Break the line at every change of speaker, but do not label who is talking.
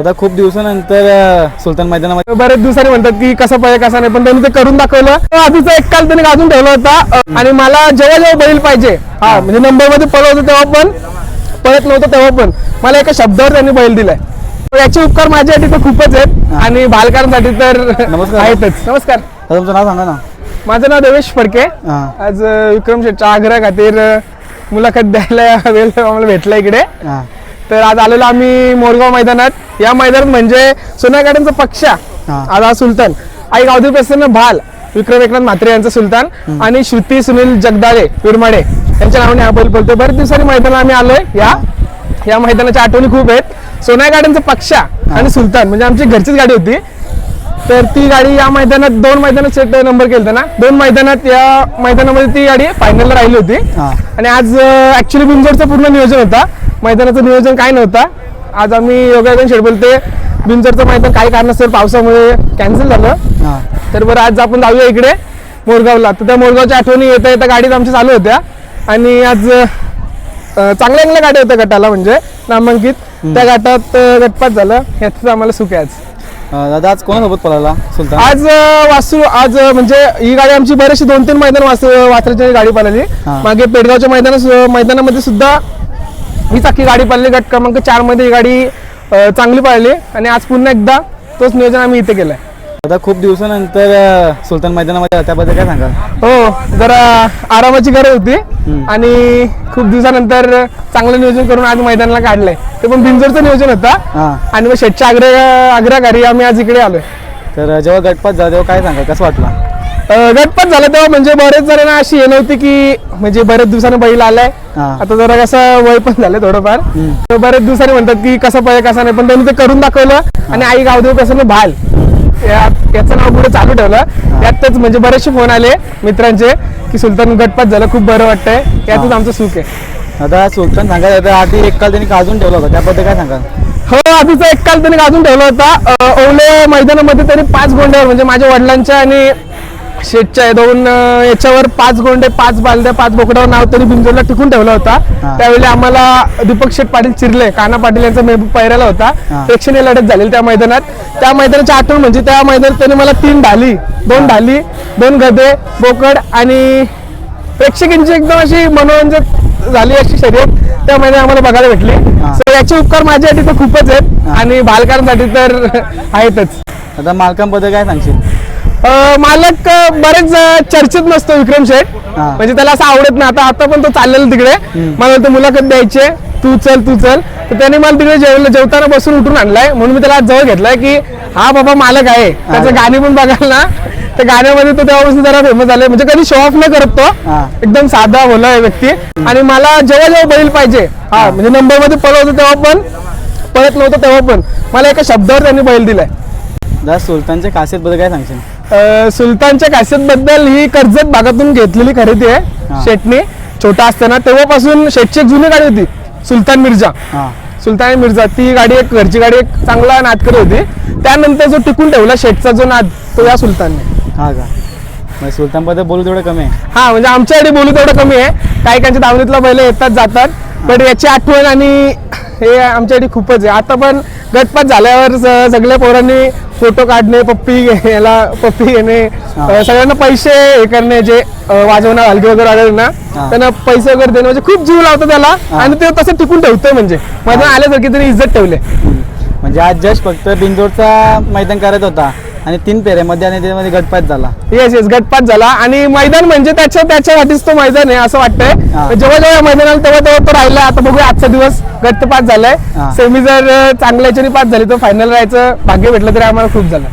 आता खूप दिवसानंतर सुलतान मैदानामध्ये
बरेच दिवसांनी म्हणतात की कसं पाहिजे कसं नाही पण त्यांनी ते करून दाखवलं. आधीचा एक काल त्यांनी गाजून ठेवला होता. आणि मला जेव्हा जेव्हा बैल पाहिजे हा म्हणजे नंबरमध्ये पळत होतं तेव्हा पण पळत नव्हतं तेव्हा पण. मला एका शब्दावर त्यांनी बैल दिलाय. याचे उपकार माझ्यासाठी तर खूपच आहेत आणि बालकांसाठी तर
नमस्कार.
आहेतच. नमस्कार.
तुमचं नाव सांगा ना.
माझं नाव देवेश फडके. आज विक्रम शेटच्या आग्रा खातीर मुलाखत द्यायला वेळ आम्हाला भेटला इकडे. तर आज आलेलो आम्ही मोरगाव मैदानात. या मैदानात म्हणजे सोनागाड्यांचा पक्षा
हा.
आज हा सुलतान आई गावदेव प्रसन्न भाल विक्रम एकनाथ म्हात्रे यांचा सुलतान आणि श्रुती सुनील जगदाळे विरमाडे यांच्या नावाने हा बैल बोलतो बरेच दिवसांनी मैदानात आम्ही आलोय. या या मैदानाच्या आठवणी खूप आहेत. सोना गाड्यांचा पक्षा आणि सुलतान म्हणजे आमची घरचीच गाडी होती. तर ती गाडी या मैदानात दोन मैदानात सेट नंबर केलता ना? दोन मैदानात या मैदानामध्ये ती गाडी फायनलला राहिली होती. आणि आज ऍक्च्युली बिंजोडचं पूर्ण नियोजन होता. मैदानाचं नियोजन काय नव्हता. आज आम्ही योगायोजन शेड बोलते बिंजोडचं मैदान काही कारणास्तव पावसामुळे कॅन्सल झालं. तर बरं आज आपण जाऊया इकडे मोरगावला. तर त्या मोरगावच्या आठवणी येता येता गाडीत आमच्या चालू होत्या. आणि आज चांगल्या चांगल्या गाड्या होत्या गटाला म्हणजे नामांकित. त्या गटात गटपात झालं. याचं आम्हाला सुख आहे आज.
दादा आज कोणासोबत पळाला सुलतान?
आज वासू आज म्हणजे ही गाडी आमची बरेचशी दोन तीन मैदान वासू वासराची गाडी पाहिली
हा.
मागे पेडगावच्या मैदाना मैदानामध्ये सुद्धा ही चाकी गाडी पाहिली गट क्रमांक चारमध्ये ही गाडी चांगली पाहिली आणि आज पुन्हा एकदा तोच नियोजन आम्ही इथे केलाय.
आता खूप दिवसानंतर सुलतान मैदानामध्ये त्याबद्दल काय सांगाल?
हो जरा आरामाची गरज होती आणि खूप दिवसानंतर चांगलं नियोजन करून आज मैदानाला काढलंय. ते पण बिंजरचं नियोजन होता.
हां.
आणि मग शेटच्या आग्रह आग्रहाकारी आम्ही आज इकडे आलोय.
तर जेव्हा गटपात झाला तेव्हा काय सांगाल? कसं वाटलं?
गटपात झाला तेव्हा म्हणजे बरेच जणांना अशी हे नव्हती की म्हणजे बरेच दिवसानं बैल आलाय. आता जरा कसं वय पण झालं थोडंफार. बरेच दिवसांनी म्हणतात की कसं पाहिजे कसं नाही पण त्यांनी ते करून दाखवलं. आणि आई गावदेव कसं भाल. याचं नाव पुढे चालू ठेवलं. यातच म्हणजे बरेचसे फोन आले मित्रांचे की सुलतान गटपात झालं खूप बरं वाटतंय. यातच आमचं सुख आहे.
आता सुलतान सांगायचं तर आधी एक काल त्यांनी गाजून ठेवला होता त्याबद्दल काय सांगाल?
हो आधीचा एक काल त्यांनी गाजून ठेवला होता. अं, ओवले मैदानामध्ये त्यांनी पाच गोंड्यावर म्हणजे माझ्या वडिलांच्या आणि शेटच्या दोन याच्यावर पाच गोंडे पाच बालद्या पाच बोकडावर नाव त्यांनी बिंजोडला टिकून ठेवला होता. त्यावेळी आम्हाला दीपक शेठ पाटील चिरले काना पाटील यांचा मेहबूब पायऱ्याला होता. प्रेक्षणीय लढत झालेली त्या मैदानात त्या मैदानाची आठवण म्हणजे त्या मैदानात त्यांनी मला तीन ढाली दोन ढाली दोन गदे बोकड आणि प्रेक्षकांची एकदम अशी मनोरंजक झाली अशी शर्यत त्या मैदानात आम्हाला बघायला भेटली. So याचे उपकार माझ्यासाठी तर खूपच आहेत. आणि बालकांसाठी तर आहेतच
आता मालकांबद्दल काय सांगशील
मालक बरेच चर्चेत नसतो विक्रम शेठ. म्हणजे त्याला असं आवडत नाही. आता आता पण तो चाललेला तिकडे. मला म्हणतो मुलाखत द्यायची तू चल तू चल. तर त्याने मला तिकडे जेवलं जेवताना बसून उठून आणलाय. म्हणून मी त्याला जवळ घेतलाय की हा बाबा मालक आहे. त्याचं गाणी पण बघाल ना. त्या गाण्यामध्ये तो तेव्हापासून जरा फेमस झालाय. म्हणजे कधी शो ऑफ नाही करत तो. एकदम साधा भोला आहे व्यक्ती आणि मला जेव्हा जेव्हा बैल पाहिजे. हा. म्हणजे नंबरमध्ये पळत होतं तेव्हा पण पळत नव्हतं तेव्हा पण. मला एका शब्दावर त्यांनी बैल दिलाय.
सुलतानच्या खासियतबद्दल काय सांगशील?
सुलतानच्या कासेत बद्दल ही कर्जत भागातून घेतलेली खरेदी. आहे शेटने. छोटा असताना तेव्हापासून शेटची एक जुनी गाडी होती सुलतान मिर्झा
हां.
सुलतान मिर्झा ती गाडी एक घरची गाडी एक चांगला नादकरी होती. त्यानंतर जो टिकून ठेवला शेटचा जो नाद तो या सुलतानने.
हा का? म्हणजे सुलतानबद्दल बोलू तेवढं कमी आहे.
हा म्हणजे आमच्याकडे बोलू तेवढं कमी आहे. काही काहींच्या दावणीतला बैल येतात जातात. पण याची आठवण आणि हे आमच्याकडे खूपच आहे. आता पण गटपात झाल्यावर सगळ्या पोरांनी फोटो काढणे पप्पी याला पप्पी घेणे सगळ्यांना पैसे हे करणे जे अं, वाजवणं हलके वगैरे आले ना. त्यांना पैसे वगैरे देणे म्हणजे खूप जीव लावतो त्याला. आणि ते तसं टिकून ठेवतोय म्हणजे. मैदान आल्यासारखी त्यांनी इज्जत ठेवले
म्हणजे आज जस्ट फक्त बिंदोडचा मैदान करत होता. आणि तीन पेऱ्यामध्ये आणि त्यामध्ये गटपात झाला.
येस येस गटपात झाला. आणि मैदान म्हणजे त्याच्या त्याच्यासाठीच तो मैदान आहे असं
हा.
वाटतंय जेव्हा जेव्हा या मैदानाला तेव्हा तेव्हा तो राहिला आता बघूया आजचा दिवस गट पास झालाय.
हा.
सेमी जर अं, चांगल्या याच्याने पास झाली तर फायनल राहायचं भाग्य भेटलं तरी आम्हाला खूप झालं.